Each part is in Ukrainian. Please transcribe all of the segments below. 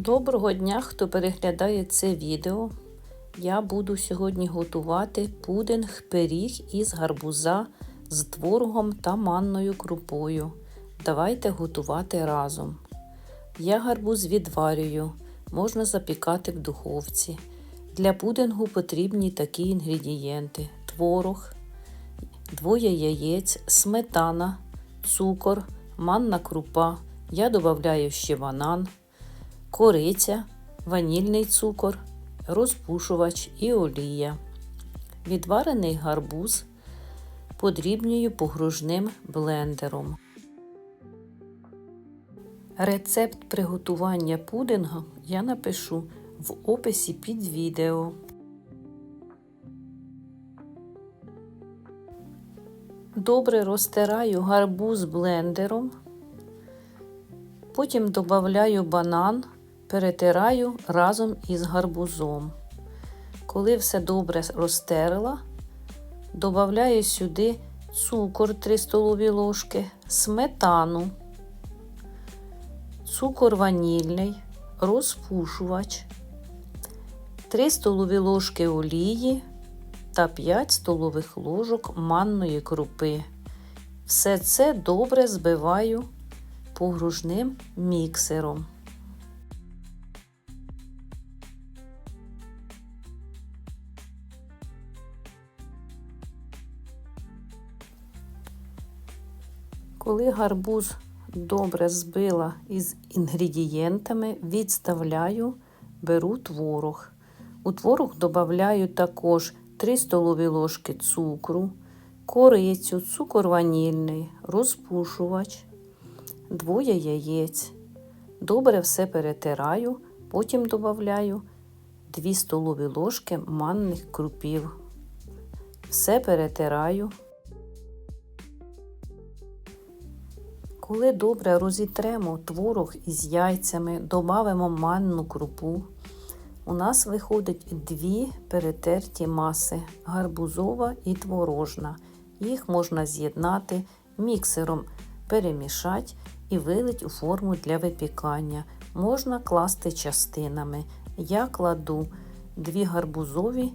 Доброго дня, хто переглядає це відео. Я буду сьогодні готувати пудинг пиріг із гарбуза з творогом та манною крупою. Давайте готувати разом. Я гарбуз відварюю, можна запікати в духовці. Для пудингу потрібні такі інгредієнти: творог, двоє яєць, сметана, цукор, манна крупа. Я додаю ще банан кориця, ванільний цукор, розпушувач і олія. Відварений гарбуз подрібнюю погружним блендером. Рецепт приготування пудингу я напишу в описі під відео. Добре розтираю гарбуз блендером. Потім додаю банан, перетираю разом із гарбузом. Коли все добре розтерла, додаю сюди цукор 3 столові ложки, сметану, цукор ванільний, розпушувач, 3 столові ложки олії та 5 столових ложок манної крупи. Все це добре збиваю погружним міксером. Коли гарбуз добре збила із інгредієнтами, відставляю, беру творог. У творог додаю також 3 столові ложки цукру, корицю, цукор ванільний, розпушувач, двоє яєць. Добре все перетираю, потім додаю 2 столові ложки манних крупів. Все перетираю. Коли добре розітремо творог із яйцями, додамо манну крупу. У нас виходить дві перетерті маси гарбузова і творожна. Їх можна з'єднати міксером, перемішати і вилить у форму для випікання. Можна класти частинами. Я кладу дві гарбузові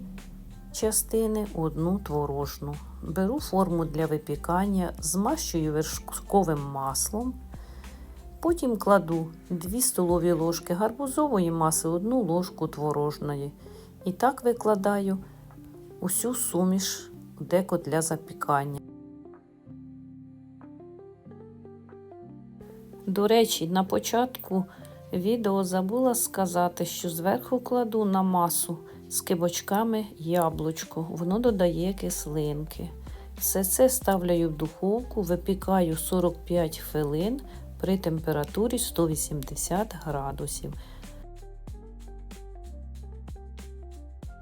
частини, одну творожну. Беру форму для випікання, змащую вершковим маслом. Потім кладу 2 столові ложки гарбузової маси, 1 ложку творожної. І так викладаю усю суміш деко для запікання. До речі, на початку відео забула сказати, що зверху кладу на масу з кибочками яблучко, воно додає кислинки. Все це ставляю в духовку, випікаю 45 хвилин при температурі 180 градусів.